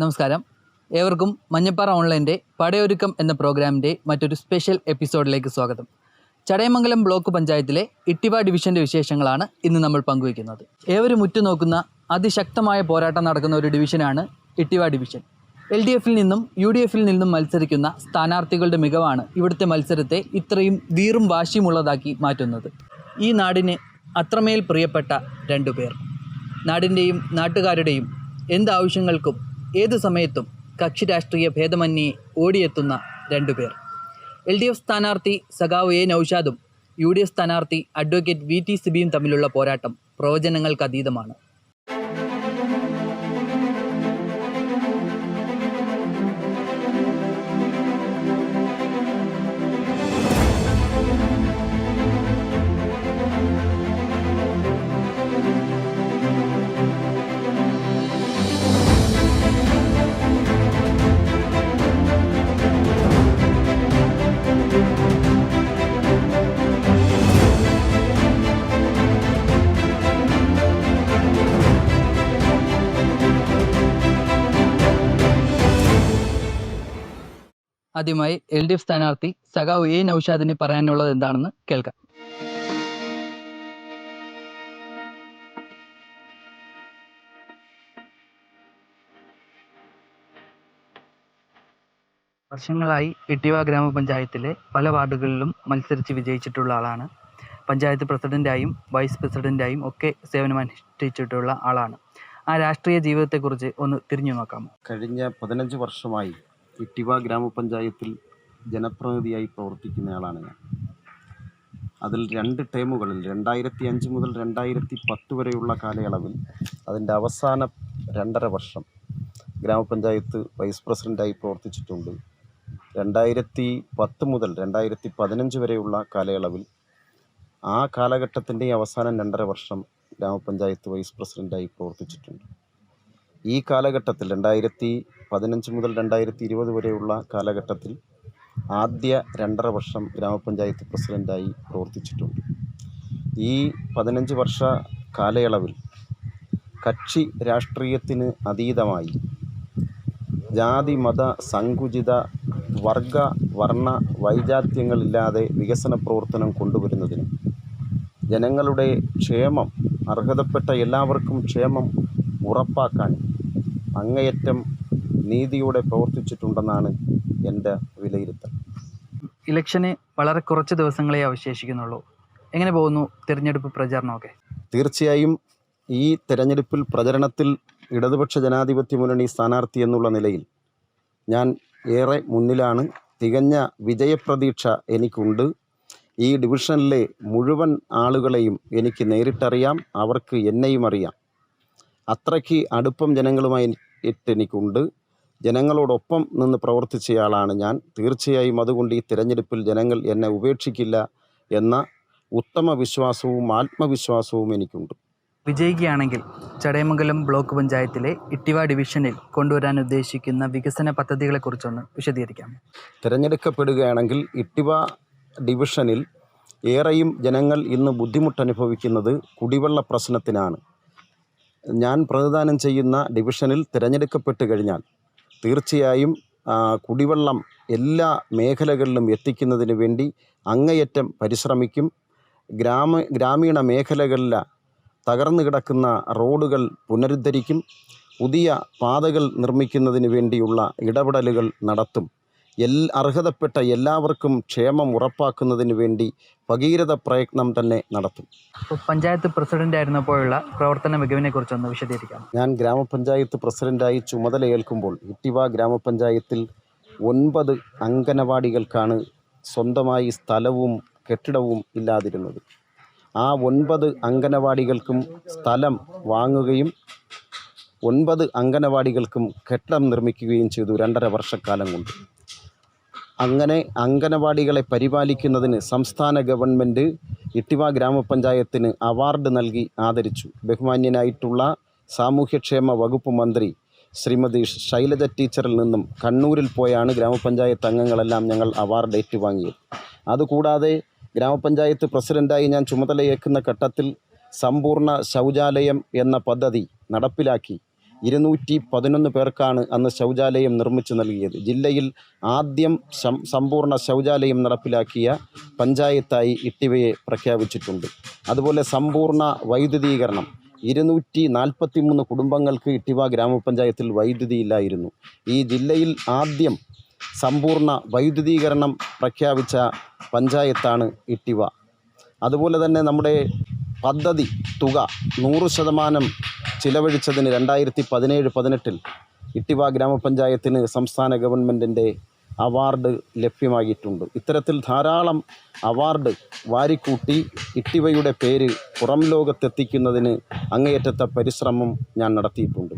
നമസ്കാരം. ഏവർക്കും മഞ്ഞപ്പാറ ഓൺലൈന്റെ പടയൊരുക്കം എന്ന പ്രോഗ്രാമിന്റെ മറ്റൊരു സ്പെഷ്യൽ എപ്പിസോഡിലേക്ക് സ്വാഗതം. ചടയമംഗലം ബ്ലോക്ക് പഞ്ചായത്തിലെ ഇട്ടിവ ഡിവിഷന്റെ വിശേഷങ്ങളാണ് ഇന്ന് നമ്മൾ പങ്കുവയ്ക്കുന്നത്. ഏവരും ഉറ്റുനോക്കുന്ന അതിശക്തമായ പോരാട്ടം നടക്കുന്ന ഒരു ഡിവിഷനാണ് ഇട്ടിവ ഡിവിഷൻ. എൽ ഡി എഫിൽ നിന്നും യു ഡി എഫിൽ നിന്നും മത്സരിക്കുന്ന സ്ഥാനാർത്ഥികളുടെ മികവാണ് ഇവിടുത്തെ മത്സരത്തെ ഇത്രയും വീറും വാശിയുമുള്ളതാക്കി മാറ്റുന്നത്. ഈ നാടിന് അത്രമേൽ പ്രിയപ്പെട്ട രണ്ടു പേർ നാടിന്റെയും നാട്ടുകാരുടെയും എന്ത് ആവശ്യങ്ങൾക്കും ഏത് സമയത്തും കക്ഷി രാഷ്ട്രീയ ഭേദമന്യേ ഓടിയെത്തുന്ന രണ്ടുപേർ. എൽ ഡി എഫ് സ്ഥാനാർത്ഥി സഖാവ് എ നൌഷാദും യു ഡി എഫ് സ്ഥാനാർത്ഥി അഡ്വക്കേറ്റ് വി ടി സിബിയും തമ്മിലുള്ള പോരാട്ടം പ്രവചനങ്ങൾക്കതീതമാണ്. ആദ്യമായി എൽ ഡി എഫ് സ്ഥാനാർത്ഥി സഖാവ് എ നൌഷാദിന് പറയാനുള്ളത് എന്താണെന്ന് കേൾക്കാം. വർഷങ്ങളായി ഇട്ടിവ ഗ്രാമപഞ്ചായത്തിലെ പല വാർഡുകളിലും മത്സരിച്ച് വിജയിച്ചിട്ടുള്ള ആളാണ്. പഞ്ചായത്ത് പ്രസിഡന്റായും വൈസ് പ്രസിഡന്റായും ഒക്കെ സേവനമനുഷ്ഠിച്ചിട്ടുള്ള ആളാണ്. ആ രാഷ്ട്രീയ ജീവിതത്തെക്കുറിച്ച് ഒന്ന് തിരിഞ്ഞു നോക്കാമോ കഴിഞ്ഞ പതിനഞ്ച് വർഷമായി ഇട്ടിവ ഗ്രാമപഞ്ചായത്തിൽ ജനപ്രതിനിധിയായി പ്രവർത്തിക്കുന്നയാളാണ് ഞാൻ. അതിൽ രണ്ട് ടേമുകളിൽ രണ്ടായിരത്തി അഞ്ച് മുതൽ രണ്ടായിരത്തി പത്ത് വരെയുള്ള കാലയളവിൽ അതിന്റെ അവസാന രണ്ടര വർഷം ഗ്രാമപഞ്ചായത്ത് വൈസ് പ്രസിഡന്റായി പ്രവർത്തിച്ചിട്ടുണ്ട്. രണ്ടായിരത്തി പത്ത് മുതൽ രണ്ടായിരത്തി പതിനഞ്ച് വരെയുള്ള കാലയളവിൽ ആ കാലഘട്ടത്തിന്റെ അവസാനം രണ്ടര വർഷം ഗ്രാമപഞ്ചായത്ത് വൈസ് പ്രസിഡന്റായി പ്രവർത്തിച്ചിട്ടുണ്ട്. ഈ കാലഘട്ടത്തിൽ രണ്ടായിരത്തി പതിനഞ്ച് മുതൽ രണ്ടായിരത്തി ഇരുപത് വരെയുള്ള കാലഘട്ടത്തിൽ ആദ്യ രണ്ടര വർഷം ഗ്രാമപഞ്ചായത്ത് പ്രസിഡന്റായി പ്രവർത്തിച്ചിട്ടുണ്ട്. ഈ പതിനഞ്ച് വർഷ കാലയളവിൽ കക്ഷി രാഷ്ട്രീയത്തിന് അതീതമായി ജാതി മത സങ്കുചിത വർഗ വർണ വൈജാത്യങ്ങളില്ലാതെ വികസന പ്രവർത്തനം കൊണ്ടുവരുന്നതിനും ജനങ്ങളുടെ ക്ഷേമം അർഹതപ്പെട്ട എല്ലാവർക്കും ക്ഷേമം ഉറപ്പാക്കാൻ അങ്ങേയറ്റം നീതിയോടെ പ്രവർത്തിച്ചിട്ടുണ്ടെന്നാണ് എന്റെ വിലയിരുത്തൽ. ഇലക്ഷന് വളരെ കുറച്ച് ദിവസങ്ങളെ അവശേഷിക്കുന്നുള്ളൂ. എങ്ങനെ പോകുന്നു തിരഞ്ഞെടുപ്പ് പ്രചാരണമൊക്കെ? തീർച്ചയായും ഈ തിരഞ്ഞെടുപ്പിൽ പ്രചരണത്തിൽ ഇടതുപക്ഷ ജനാധിപത്യ മുന്നണി സ്ഥാനാർത്ഥി എന്നുള്ള നിലയിൽ ഞാൻ ഏറെ മുന്നിലാണ്. തികഞ്ഞ വിജയപ്രതീക്ഷ എനിക്കുണ്ട്. ഈ ഡിവിഷനിലെ മുഴുവൻ ആളുകളെയും എനിക്ക് നേരിട്ടറിയാം. അവർക്ക് എന്നെയും അറിയാം. അത്രയ്ക്ക് അടുപ്പം ജനങ്ങളുമായി എനിക്കുണ്ട്. ജനങ്ങളോടൊപ്പം നിന്ന് പ്രവർത്തിച്ചയാളാണ് ഞാൻ. തീർച്ചയായും അതുകൊണ്ട് ഈ തിരഞ്ഞെടുപ്പിൽ ജനങ്ങൾ എന്നെ ഉപേക്ഷിക്കില്ല എന്ന ഉത്തമ വിശ്വാസവും ആത്മവിശ്വാസവും എനിക്കുണ്ട്. വിജയിക്കുകയാണെങ്കിൽ ചടയമംഗലം ബ്ലോക്ക് പഞ്ചായത്തിലെ ഇട്ടിവ ഡിവിഷനിൽ കൊണ്ടുവരാൻ ഉദ്ദേശിക്കുന്ന വികസന പദ്ധതികളെക്കുറിച്ചൊന്ന് വിശദീകരിക്കാം. തിരഞ്ഞെടുക്കപ്പെടുകയാണെങ്കിൽ ഇട്ടിവ ഡിവിഷനിൽ ഏറെയും ജനങ്ങൾ ഇന്ന് ബുദ്ധിമുട്ടനുഭവിക്കുന്നത് കുടിവെള്ള പ്രശ്നത്തിനാണ്. ഞാൻ പ്രതിദാനം ചെയ്യുന്ന ഡിവിഷനിൽ തിരഞ്ഞെടുക്കപ്പെട്ട് കഴിഞ്ഞാൽ തീർച്ചയായും കുടിവെള്ളം എല്ലാ മേഖലകളിലും എത്തിക്കുന്നതിന് വേണ്ടി അങ്ങേയറ്റം പരിശ്രമിക്കും. ഗ്രാമ ഗ്രാമീണ മേഖലകളിലെ തകർന്നു കിടക്കുന്ന റോഡുകൾ പുനരുദ്ധരിക്കും. പുതിയ പാതകൾ നിർമ്മിക്കുന്നതിന് വേണ്ടിയുള്ള ഇടപെടലുകൾ നടത്തും. എൽ അർഹതപ്പെട്ട എല്ലാവർക്കും ക്ഷേമം ഉറപ്പാക്കുന്നതിന് വേണ്ടി ഭഗീരഥ പ്രയത്നം തന്നെ നടത്തും. പഞ്ചായത്ത് പ്രസിഡന്റ് ആയിരുന്നപ്പോഴുള്ള പ്രവർത്തന മികവിനെ കുറിച്ചൊന്ന് വിശദീകരിക്കാം. ഞാൻ ഗ്രാമപഞ്ചായത്ത് പ്രസിഡന്റായി ചുമതലയേൽക്കുമ്പോൾ ഇട്ടിവ ഗ്രാമപഞ്ചായത്തിൽ ഒൻപത് അംഗനവാടികൾക്കാണ് സ്വന്തമായി സ്ഥലവും കെട്ടിടവും ഇല്ലാതിരുന്നത്. ആ ഒൻപത് അംഗനവാടികൾക്കും സ്ഥലം വാങ്ങുകയും ഒൻപത് അംഗനവാടികൾക്കും കെട്ടിടം നിർമ്മിക്കുകയും ചെയ്തു രണ്ടര വർഷക്കാലം കൊണ്ട്. അങ്ങനെ അംഗനവാടികളെ പരിപാലിക്കുന്നതിന് സംസ്ഥാന ഗവൺമെന്റ് ഇട്ടിവ ഗ്രാമപഞ്ചായത്തിന് അവാർഡ് നൽകി ആദരിച്ചു. ബഹുമാന്യനായിട്ടുള്ള സാമൂഹ്യക്ഷേമ വകുപ്പ് മന്ത്രി ശ്രീമതി ശൈലജ ടീച്ചറിൽ നിന്നും കണ്ണൂരിൽ പോയാണ് ഗ്രാമപഞ്ചായത്ത് അംഗങ്ങളെല്ലാം ഞങ്ങൾ അവാർഡ് ഏറ്റുവാങ്ങിയത്. അതുകൂടാതെ ഗ്രാമപഞ്ചായത്ത് പ്രസിഡന്റായി ഞാൻ ചുമതലയേക്കുന്ന ഘട്ടത്തിൽ സമ്പൂർണ ശൗചാലയം എന്ന പദ്ധതി നടപ്പിലാക്കി. ഇരുന്നൂറ്റി പതിനൊന്ന് പേർക്കാണ് അന്ന് ശൗചാലയം നിർമ്മിച്ചു നൽകിയത്. ജില്ലയിൽ ആദ്യം സമ്പൂർണ ശൗചാലയം നടപ്പിലാക്കിയ പഞ്ചായത്തായി ഇട്ടിവയെ പ്രഖ്യാപിച്ചിട്ടുണ്ട്. അതുപോലെ സമ്പൂർണ വൈദ്യുതീകരണം. ഇരുന്നൂറ്റി നാൽപ്പത്തി മൂന്ന് കുടുംബങ്ങൾക്ക് ഇട്ടിവ ഗ്രാമപഞ്ചായത്തിൽ വൈദ്യുതി ഇല്ലായിരുന്നു ഈ ജില്ലയിൽ ആദ്യം സമ്പൂർണ വൈദ്യുതീകരണം പ്രഖ്യാപിച്ച പഞ്ചായത്താണ് ഇട്ടിവ. അതുപോലെ തന്നെ നമ്മുടെ പദ്ധതി തുക നൂറ് ശതമാനം ചിലവഴിച്ചതിന് രണ്ടായിരത്തി പതിനേഴ് പതിനെട്ടിൽ ഇട്ടിവ ഗ്രാമപഞ്ചായത്തിന് സംസ്ഥാന ഗവൺമെന്റിന്റെ അവാർഡ് ലഭ്യമായിട്ടുണ്ട്. ഇത്തരത്തിൽ ധാരാളം അവാർഡ് വാരിക്കൂട്ടി ഇട്ടിവയുടെ പേര് പുറം ലോകത്തെത്തിക്കുന്നതിന് അങ്ങേയറ്റത്തെ പരിശ്രമം ഞാൻ നടത്തിയിട്ടുണ്ട്.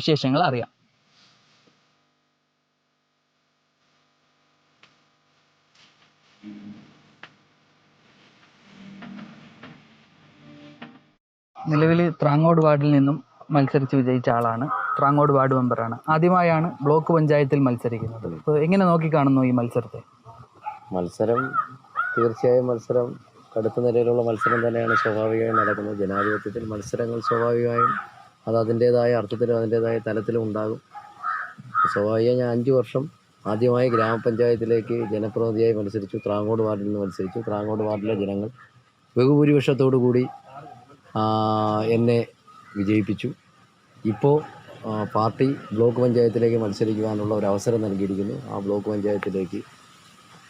വിശേഷങ്ങൾ അറിയാം. നിലവിൽ ത്രാങ്ങോട് വാർഡിൽ നിന്നും മത്സരിച്ച് വിജയിച്ച ആളാണ് ത്രാങ്ങോട് വാർഡ് മെമ്പറാണ്. ആദ്യമായാണ് ബ്ലോക്ക് പഞ്ചായത്തിൽ മത്സരിക്കുന്നത്. അപ്പോൾ എങ്ങനെ നോക്കിക്കാണുന്നു ഈ മത്സരത്തെ? മത്സരം തീർച്ചയായും മത്സരം കടുത്ത നിലയിലുള്ള മത്സരം തന്നെയാണ് സ്വാഭാവികമായും നടക്കുന്നത്. ജനാധിപത്യത്തിൽ മത്സരങ്ങൾ സ്വാഭാവികമായും അത് അതിന്റേതായ അർത്ഥത്തിലും അതിന്റേതായ തലത്തിലും ഉണ്ടാകും. സ്വാഭാവികം ഞാൻ അഞ്ച് വർഷം ആദ്യമായി ഗ്രാമപഞ്ചായത്തിലേക്ക് ജനപ്രതിനിധിയായി മത്സരിച്ചു. ത്രാങ്കോട് വാർഡിൽ നിന്ന് മത്സരിച്ചു. ത്രാങ്കോട് വാർഡിലെ ജനങ്ങൾ ബഹുഭൂരിപക്ഷത്തോടു കൂടി എന്നെ വിജയിപ്പിച്ചു. ഇപ്പോൾ പാർട്ടി ബ്ലോക്ക് പഞ്ചായത്തിലേക്ക് മത്സരിക്കുവാനുള്ള ഒരു അവസരം നൽകിയിരിക്കുന്നു. ആ ബ്ലോക്ക് പഞ്ചായത്തിലേക്ക്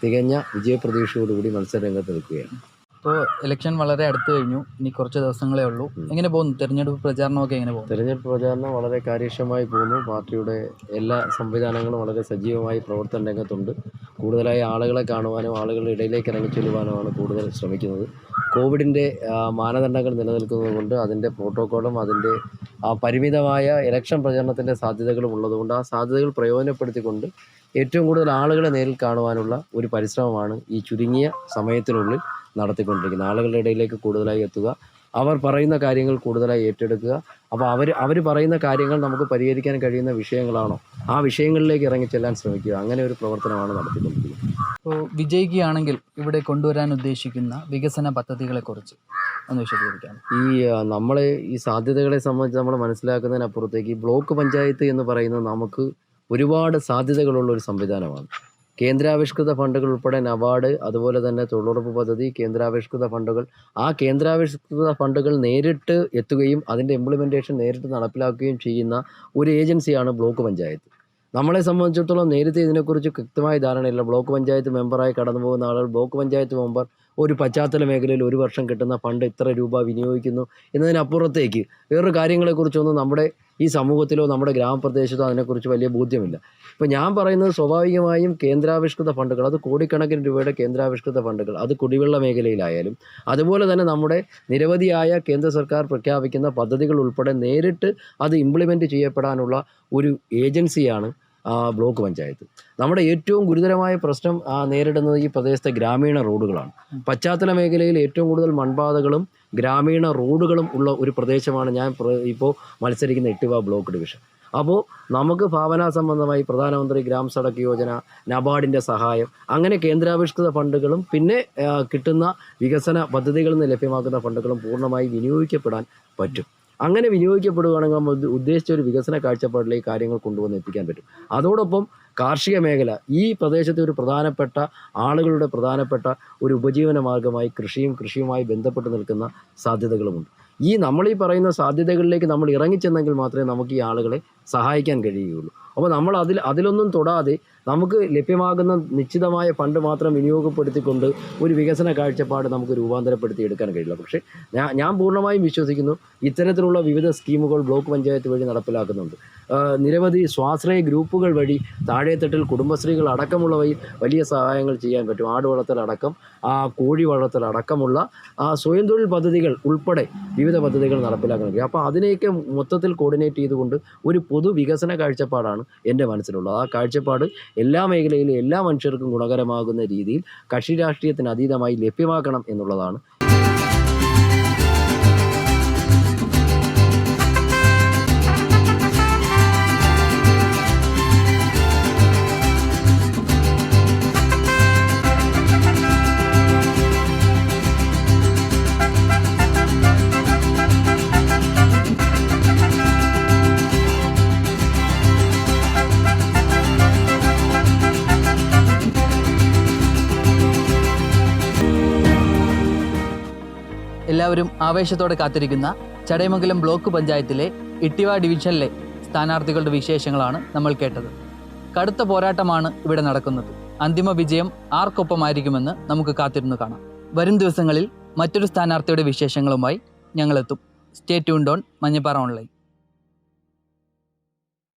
തികഞ്ഞ വിജയപ്രതീക്ഷയോടുകൂടി മത്സരരംഗത്ത് നിൽക്കുകയാണ് ഇപ്പോൾ ഇലക്ഷൻ വളരെ അടുത്ത് കഴിഞ്ഞു. ഇനി കുറച്ച് ദിവസങ്ങളേ ഉള്ളൂ. എങ്ങനെ പോകുന്നു? തെരഞ്ഞെടുപ്പ് പ്രചാരണമൊക്കെ എങ്ങനെ പോകുന്നു? തെരഞ്ഞെടുപ്പ് പ്രചാരണം വളരെ കാര്യക്ഷമമായി പോകുന്നു. പാർട്ടിയുടെ എല്ലാ സംവിധാനങ്ങളും വളരെ സജീവമായി പ്രവർത്തന രംഗത്തുണ്ട്. കൂടുതലായി ആളുകളെ കാണുവാനും ആളുകളുടെ ഇടയിലേക്ക് ഇറങ്ങിച്ചെല്ലുവാനുമാണ് കൂടുതൽ ശ്രമിക്കുന്നത്. കോവിഡിന്റെ മാനദണ്ഡങ്ങൾ നിലനിൽക്കുന്നതുകൊണ്ട് അതിന്റെ പ്രോട്ടോക്കോളും അതിന്റെ ആ പരിമിതമായ ഇലക്ഷൻ പ്രചരണത്തിന്റെ സാധ്യതകളും ഉള്ളതുകൊണ്ട് ആ സാധ്യതകൾ പ്രയോജനപ്പെടുത്തിക്കൊണ്ട് ഏറ്റവും കൂടുതൽ ആളുകളെ നേരിൽ കാണുവാനുള്ള ഒരു പരിശ്രമമാണ് ഈ ചുരുങ്ങിയ സമയത്തിനുള്ളിൽ നടത്തിക്കൊണ്ടിരിക്കുന്നത്. ആളുകളുടെ ഇടയിലേക്ക് കൂടുതലായി എത്തുക അവർ പറയുന്ന കാര്യങ്ങൾ കൂടുതലായി ഏറ്റെടുക്കുക. അപ്പോൾ അവർ അവർ പറയുന്ന കാര്യങ്ങൾ നമുക്ക് പരിഹരിക്കാൻ കഴിയുന്ന വിഷയങ്ങളാണോ? ആ വിഷയങ്ങളിലേക്ക് ഇറങ്ങി ചെല്ലാൻ ശ്രമിക്കുക. അങ്ങനെ ഒരു പ്രവർത്തനമാണ് നടത്തിക്കൊണ്ടിരിക്കുന്നത്. ഇപ്പോൾ വിജയിക്കുകയാണെങ്കിൽ ഇവിടെ കൊണ്ടുവരാൻ ഉദ്ദേശിക്കുന്ന വികസന പദ്ധതികളെക്കുറിച്ച് ഒന്ന് വിശദീകരിക്കാം ഈ നമ്മൾ നമ്മളെ ഈ സാധ്യതകളെ സംബന്ധിച്ച് നമ്മൾ മനസ്സിലാക്കുന്നതിനപ്പുറത്തേക്ക് ഈ ബ്ലോക്ക് പഞ്ചായത്ത് എന്ന് പറയുന്നത് നമുക്ക് ഒരുപാട് സാധ്യതകളുള്ള ഒരു സംവിധാനമാണ്. കേന്ദ്രാവിഷ്കൃത ഫണ്ടുകൾ ഉൾപ്പെടെ നബാർഡ് അതുപോലെ തന്നെ തൊഴിലുറപ്പ് പദ്ധതി കേന്ദ്രാവിഷ്കൃത ഫണ്ടുകൾ ആ കേന്ദ്രാവിഷ്കൃത ഫണ്ടുകൾ നേരിട്ട് എത്തുകയും അതിന്റെ ഇംപ്ലിമെന്റേഷൻ നേരിട്ട് നടപ്പിലാക്കുകയും ചെയ്യുന്ന ഒരു ഏജൻസിയാണ് ബ്ലോക്ക് പഞ്ചായത്ത്. നമ്മളെ സംബന്ധിച്ചിടത്തോളം നേരത്തെ ഇതിനെക്കുറിച്ച് കൃത്യമായ ധാരണയില്ല. ബ്ലോക്ക് പഞ്ചായത്ത് മെമ്പറായി കടന്നു പോകുന്ന ആളുകൾ ബ്ലോക്ക് പഞ്ചായത്ത് മെമ്പർ ഒരു പശ്ചാത്തല മേഖലയിൽ ഒരു വർഷം കിട്ടുന്ന ഫണ്ട് ഇത്ര രൂപ വിനിയോഗിക്കുന്നു എന്നതിനപ്പുറത്തേക്ക് വേറൊരു കാര്യങ്ങളെക്കുറിച്ചൊന്നും നമ്മുടെ ഈ സമൂഹത്തിലോ നമ്മുടെ ഗ്രാമപ്രദേശത്തോ അതിനെക്കുറിച്ച് വലിയ ബോധ്യമില്ല. ഇപ്പോൾ ഞാൻ പറയുന്നത് സ്വാഭാവികമായും കേന്ദ്രാവിഷ്കൃത ഫണ്ടുകൾ അത് കോടിക്കണക്കിന് രൂപയുടെ കേന്ദ്രാവിഷ്കൃത ഫണ്ടുകൾ അത് കുടിവെള്ള മേഖലയിലായാലും അതുപോലെ തന്നെ നമ്മുടെ നിരവധിയായ കേന്ദ്ര സർക്കാർ പ്രഖ്യാപിക്കുന്ന പദ്ധതികൾ ഉൾപ്പെടെ നേരിട്ട് അത് ഇംപ്ലിമെന്റ് ചെയ്യപ്പെടാനുള്ള ഒരു ഏജൻസിയാണ് ബ്ലോക്ക് പഞ്ചായത്ത്. നമ്മുടെ ഏറ്റവും ഗുരുതരമായ പ്രശ്നം ആ, നേരിടുന്നത് ഈ പ്രദേശത്തെ ഗ്രാമീണ റോഡുകളാണ്. പശ്ചാത്തല മേഖലയിൽ ഏറ്റവും കൂടുതൽ മൺപാതകളും ഗ്രാമീണ റോഡുകളും ഉള്ള ഒരു പ്രദേശമാണ് ഞാൻ ഇപ്പോൾ മത്സരിക്കുന്ന എട്ടുവ ബ്ലോക്ക് ഡിവിഷൻ. അപ്പോൾ നമുക്ക് ഭാവന സംബന്ധമായി പ്രധാനമന്ത്രി ഗ്രാം സഡക് യോജന നബാർഡിന്റെ സഹായം അങ്ങനെ കേന്ദ്രാവിഷ്കൃത ഫണ്ടുകളും പിന്നെ കിട്ടുന്ന വികസന പദ്ധതികളിൽ നിന്ന് ലഭ്യമാക്കുന്ന ഫണ്ടുകളും പൂർണമായി വിനിയോഗിക്കപ്പെടാൻ പറ്റും. അങ്ങനെ വിനിയോഗിക്കപ്പെടുകയാണെങ്കിൽ നമ്മൾ ഉദ്ദേശിച്ച ഒരു വികസന കാഴ്ചപ്പാടിലേക്ക് കാര്യങ്ങൾ കൊണ്ടുവന്ന് എത്തിക്കാൻ പറ്റും. അതോടൊപ്പം കാർഷിക മേഖല ഈ പ്രദേശത്തെ ഒരു പ്രധാനപ്പെട്ട ആളുകളുടെ പ്രധാനപ്പെട്ട ഒരു ഉപജീവന മാർഗമായി കൃഷിയും കൃഷിയുമായി ബന്ധപ്പെട്ട് നിൽക്കുന്ന സാധ്യതകളുമുണ്ട്. ഈ നമ്മൾ ഈ പറയുന്ന സാധ്യതകളിലേക്ക് നമ്മൾ ഇറങ്ങിച്ചെന്നെങ്കിൽ മാത്രമേ നമുക്ക് ഈ ആളുകളെ സഹായിക്കാൻ കഴിയുകയുള്ളൂ. അപ്പോൾ നമ്മൾ അതിൽ അതിലൊന്നും തൊടാതെ നമുക്ക് ലഭ്യമാകുന്ന നിശ്ചിതമായ ഫണ്ട് മാത്രം വിനിയോഗപ്പെടുത്തിക്കൊണ്ട് ഒരു വികസന കാഴ്ചപ്പാട് നമുക്ക് രൂപാന്തരപ്പെടുത്തി എടുക്കാൻ കഴിയില്ല. പക്ഷേ ഞാൻ ഞാൻ പൂർണമായും വിശ്വസിക്കുന്നു ഇത്തരത്തിലുള്ള വിവിധ സ്കീമുകൾ ബ്ലോക്ക് പഞ്ചായത്ത് വഴി നടപ്പിലാക്കുന്നുണ്ട്. നിരവധി സ്വാശ്രയ ഗ്രൂപ്പുകൾ വഴി താഴെത്തട്ടിൽ കുടുംബശ്രീകൾ അടക്കമുള്ളവയിൽ വലിയ സഹായങ്ങൾ ചെയ്യാൻ പറ്റും. ആട് വളർത്തലടക്കം ആ കോഴി വളർത്തലടക്കമുള്ള ആ സ്വയം തൊഴിൽ പദ്ധതികൾ ഉൾപ്പെടെ വിവിധ പദ്ധതികൾ നടപ്പിലാക്കാൻ കഴിയും. അപ്പോൾ അതിനെയൊക്കെ മൊത്തത്തിൽ കോർഡിനേറ്റ് ചെയ്തുകൊണ്ട് ഒരു പൊതു വികസന കാഴ്ചപ്പാടാണ് എന്റെ മനസ്സിലുള്ളത്. ആ കാഴ്ചപ്പാട് എല്ലാ മേഖലയിലും എല്ലാ മനുഷ്യർക്കും ഗുണകരമാകുന്ന രീതിയിൽ കക്ഷി രാഷ്ട്രീയത്തിന് അതീതമായി ലഭ്യമാക്കണം എന്നുള്ളതാണ് എല്ലാവരും ആവേശത്തോടെ കാത്തിരിക്കുന്ന ചടയമംഗലം ബ്ലോക്ക് പഞ്ചായത്തിലെ ഇട്ടിവ ഡിവിഷനിലെ സ്ഥാനാർത്ഥികളുടെ വിശേഷങ്ങളാണ് നമ്മൾ കേട്ടത്. കടുത്ത പോരാട്ടമാണ് ഇവിടെ നടക്കുന്നത്. അന്തിമ വിജയം ആർക്കൊപ്പമായിരിക്കുമെന്ന് നമുക്ക് കാത്തിരുന്നു കാണാം. വരും ദിവസങ്ങളിൽ മറ്റൊരു സ്ഥാനാർത്ഥിയുടെ വിശേഷങ്ങളുമായി ഞങ്ങളെത്തും. Stay tuned Don Manjappara online